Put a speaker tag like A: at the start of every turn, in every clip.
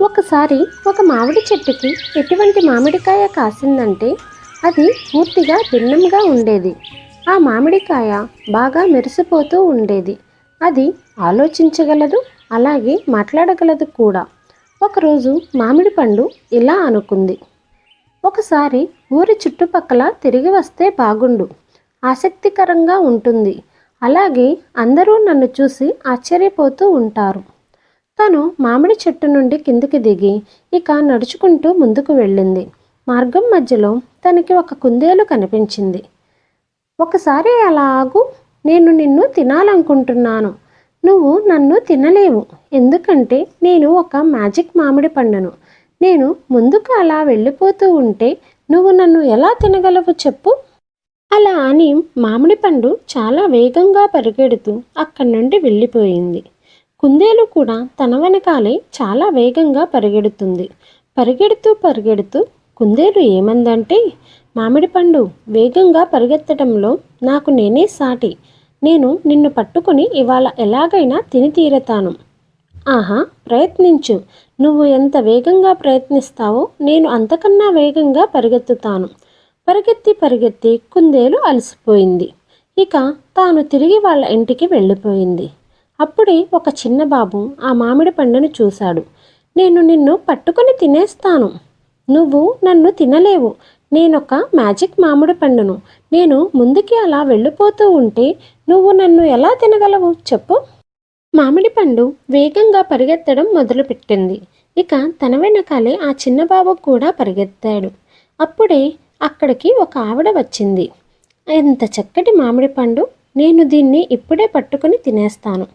A: ఒకసారి ఒక మామిడి చెట్టుకి ఎటువంటి మామిడికాయ కాసిందంటే అది పూర్తిగా భిన్నంగా ఉండేది. ఆ మామిడికాయ బాగా మెరిసిపోతూ ఉండేది. అది ఆలోచించగలదు అలాగే మాట్లాడగలదు కూడా. ఒకరోజు మామిడి పండు ఇలా అనుకుంది. ఒకసారి ఊరి చుట్టుపక్కల తిరిగి వస్తే బాగుండు ఆసక్తికరంగా ఉంటుంది. అలాగే అందరూ నన్ను చూసి ఆశ్చర్యపోతూ ఉంటారు. తను మామిడి చెట్టు నుండి కిందికి దిగి ఇక నడుచుకుంటూ ముందుకు వెళ్ళింది. మార్గం మధ్యలో తనకి ఒక కుందేలు కనిపించింది. ఒకసారి అలా ఆగు నేను నిన్ను తినాలనుకుంటున్నాను. నువ్వు నన్ను తినలేవు ఎందుకంటే నేను ఒక మ్యాజిక్ మామిడి పండును. నేను ముందుకు అలా వెళ్ళిపోతూ ఉంటే నువ్వు నన్ను ఎలా తినగలవు చెప్పు అలా అని మామిడి పండు చాలా వేగంగా పరిగెడుతూ అక్కడి నుండి వెళ్ళిపోయింది. కుందేలు కూడా తన వెనకాలే చాలా వేగంగా పరిగెడుతుంది. పరిగెడుతూ పరిగెడుతూ కుందేలు ఏమందంటే మామిడి పండు వేగంగా పరిగెత్తడంలో నాకు నేనే సాటి. నేను నిన్ను పట్టుకొని ఇవాళ ఎలాగైనా తిని తీరతాను. ఆహా ప్రయత్నించు. నువ్వు ఎంత వేగంగా ప్రయత్నిస్తావో నేను అంతకన్నా వేగంగా పరిగెత్తుతాను. పరిగెత్తి పరిగెత్తి కుందేలు అలసిపోయింది. ఇక తాను తిరిగి వాళ్ళ ఇంటికి వెళ్ళిపోయింది. అప్పుడే ఒక చిన్న బాబు ఆ మామిడి పండును చూశాడు. నేను నిన్ను పట్టుకొని తినేస్తాను. నువ్వు నన్ను తినలేవు. నేనొక మ్యాజిక్ మామిడి పండును. నేను ముందుకి అలా వెళ్ళిపోతూ ఉంటే నువ్వు నన్ను ఎలా తినగలవు చెప్పు. మామిడి పండు వేగంగా పరిగెత్తడం మొదలుపెట్టింది. ఇక తన వెనకాలే ఆ చిన్న బాబు కూడా పరిగెత్తాడు. అప్పుడే అక్కడికి ఒక ఆవిడ వచ్చింది. ఎంత చక్కటి మామిడి పండు. నేను దీన్ని ఇప్పుడే పట్టుకొని తినేస్తాను.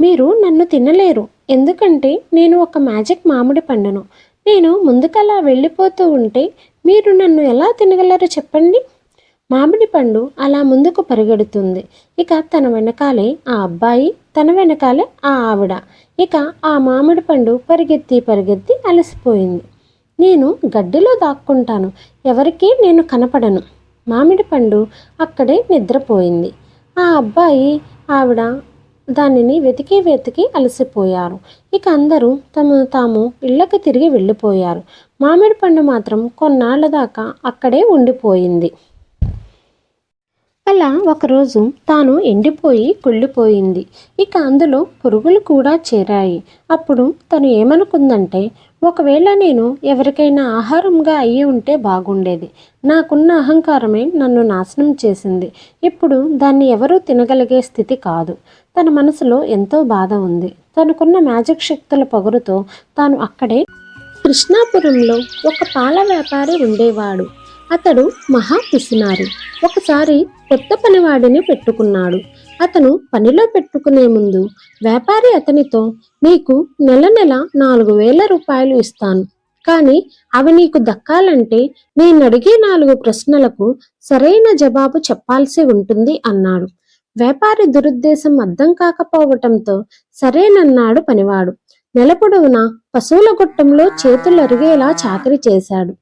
A: మీరు నన్ను తినలేరు. ఎందుకంటే నేను ఒక మ్యాజిక్ మామిడి పండును. నేను ముందుకలా వెళ్ళిపోతూ ఉంటే మీరు నన్ను ఎలా తినగలరు చెప్పండి? మామిడి పండు అలా ముందుకు పరిగెడుతుంది. ఇక తన వెనకాలే ఆ అబ్బాయి తన వెనకాలే ఆ ఆవిడ. ఇక ఆ మామిడి పండు పరిగెత్తి పరిగెత్తి అలసిపోయింది. నేను గడ్డిలో దాక్కుంటాను. ఎవరికీ నేను కనపడను. మామిడి పండు అక్కడే నిద్రపోయింది. ఆ అబ్బాయి ఆవిడ దానిని వెతికి వెతికి అలసిపోయారు. ఇక అందరూ తమ తాము ఇళ్ళకి తిరిగి వెళ్ళిపోయారు. మామిడి పండు మాత్రం కొన్నాళ్ళ దాకా అక్కడే ఉండిపోయింది. అలా ఒకరోజు తాను ఎండిపోయి కుళ్ళిపోయింది. ఇక అందులో పురుగులు కూడా చేరాయి. అప్పుడు తను ఏమనుకుందంటే ఒకవేళ నేను ఎవరికైనా ఆహారంగా అయ్యి ఉంటే బాగుండేది. నాకున్న అహంకారమే నన్ను నాశనం చేసింది. ఇప్పుడు దాన్ని ఎవరూ తినగలిగే స్థితి కాదు. తన మనసులో ఎంతో బాధ ఉంది. తనకున్న మ్యాజిక్ శక్తుల పొగరుతో తాను అక్కడే కృష్ణాపురంలో ఒక పాల వ్యాపారి ఉండేవాడు. అతడు మహా పిసినారి ఒకసారి కొత్త పనివాడిని పెట్టుకున్నాడు. అతను పనిలో పెట్టుకునే ముందు వ్యాపారి అతనితో నీకు నెల నెల నాలుగు వేల రూపాయలు ఇస్తాను. కానీ అవి నీకు దక్కాలంటే నేను అడిగే నాలుగు ప్రశ్నలకు సరైన జవాబు చెప్పాల్సి ఉంటుంది అన్నాడు. వ్యాపారి దురుద్దేశం అర్థం కాకపోవటంతో సరేనన్నాడు పనివాడు. నెల పొడవునా పశువుల గొట్టంలో చేతులు అరిగేలా చాకరీ చేశాడు.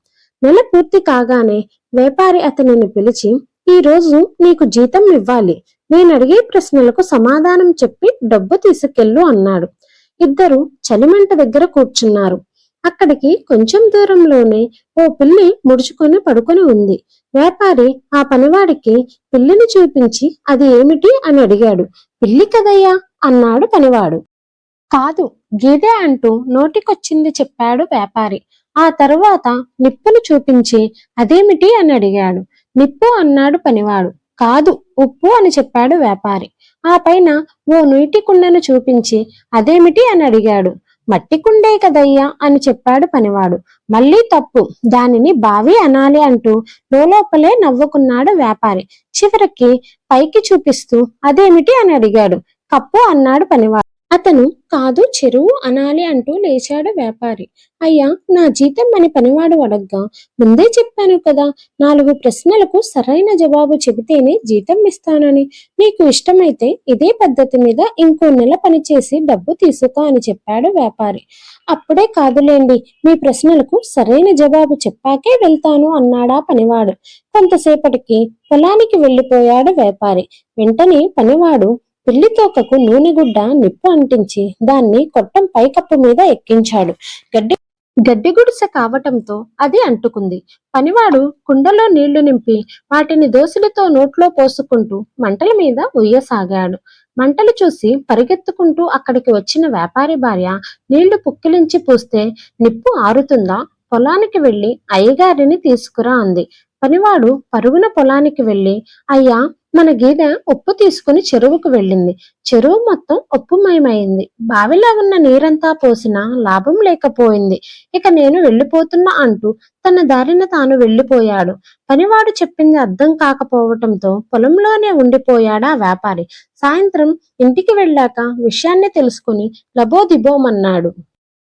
A: నెల పూర్తి కాగానే వ్యాపారి అతనిని పిలిచి ఈ రోజు నీకు జీతం ఇవ్వాలి. నేను అడిగే ప్రశ్నలకు సమాధానం చెప్పి డబ్బు తీసుకెళ్ళు అన్నాడు. ఇద్దరు చలిమంట దగ్గర కూర్చున్నారు. అక్కడికి కొంచెం దూరంలోనే ఓ పిల్లి ముడుచుకొని పడుకొని ఉంది. వ్యాపారి ఆ పనివాడికి పిల్లిని చూపించి అది ఏమిటి? అని అడిగాడు. పిల్లి కదయ్యా అన్నాడు పనివాడు. కాదు గీదే అంటూ నోటికొచ్చింది చెప్పాడు వ్యాపారి. ఆ తరువాత నిప్పును చూపించి అదేమిటి? అని అడిగాడు. నిప్పు అన్నాడు పనివాడు. కాదు ఉప్పు అని చెప్పాడు వ్యాపారి. ఆ పైన ఓ నీటి కుండను చూపించి అదేమిటి? అని అడిగాడు. మట్టి కుండే కదయ్యా అని చెప్పాడు పనివాడు. మళ్ళీ తప్పు. దానిని బావి అనాలి అంటూ లోపలే నవ్వుకున్నాడు వ్యాపారి. చివరికి పైకి చూపిస్తూ అదేమిటి? అని అడిగాడు. కప్పు అన్నాడు పనివాడు. అతను కాదు చెరువు అనాలి అంటూ లేచాడు వ్యాపారి. అయ్యా నా జీతం అని పనివాడు అడగ్గా. ముందే చెప్పాను కదా నాలుగు ప్రశ్నలకు సరైన జవాబు చెబితేనే జీతం ఇస్తానని. నీకు ఇష్టమైతే ఇదే పద్ధతి మీద ఇంకో నెల పనిచేసి డబ్బు తీసుకో అని చెప్పాడు వ్యాపారి. అప్పుడే కాదులేండి మీ ప్రశ్నలకు సరైన జవాబు చెప్పాకే వెళ్తాను అన్నాడా పనివాడు. కొంతసేపటికి పొలానికి వెళ్ళిపోయాడు వ్యాపారి. వెంటనే పనివాడు పిల్లి తోకకు నూనెగుడ్డ నిప్పు అంటించి దాన్ని కొట్టం పైకప్పు మీద ఎక్కించాడు. గడ్డి గడ్డి గుడిసె కావటంతో అది అంటుకుంది. పనివాడు కుండలో నీళ్ళు నింపి వాటిని దోసులతో నోట్లో పోసుకుంటూ మంటల మీద ఉయ్యసాగాడు. మంటలు చూసి పరిగెత్తుకుంటూ అక్కడికి వచ్చిన వ్యాపారి భార్య నీళ్ళు పుక్కిలించి పూస్తే నిప్పు ఆరుతుందా? పొలానికి వెళ్ళి అయ్యగారిని తీసుకురా అంది. పనివాడు పరుగున పొలానికి వెళ్ళి అయ్యా మన గీదె ఉప్పు తీసుకుని చెరువుకు వెళ్ళింది. చెరువు మొత్తం ఉప్పుమయమైంది. బావిలో ఉన్న నీరంతా పోసినా లాభం లేకపోయింది. ఇక నేను వెళ్ళిపోతున్నా అంటూ తన దారిన తాను వెళ్ళిపోయాడు. పనివాడు చెప్పింది అర్థం కాకపోవటంతో పొలంలోనే ఉండిపోయాడా వ్యాపారి. సాయంత్రం ఇంటికి వెళ్ళాక విషయాన్ని తెలుసుకుని లబోదిబోమన్నాడు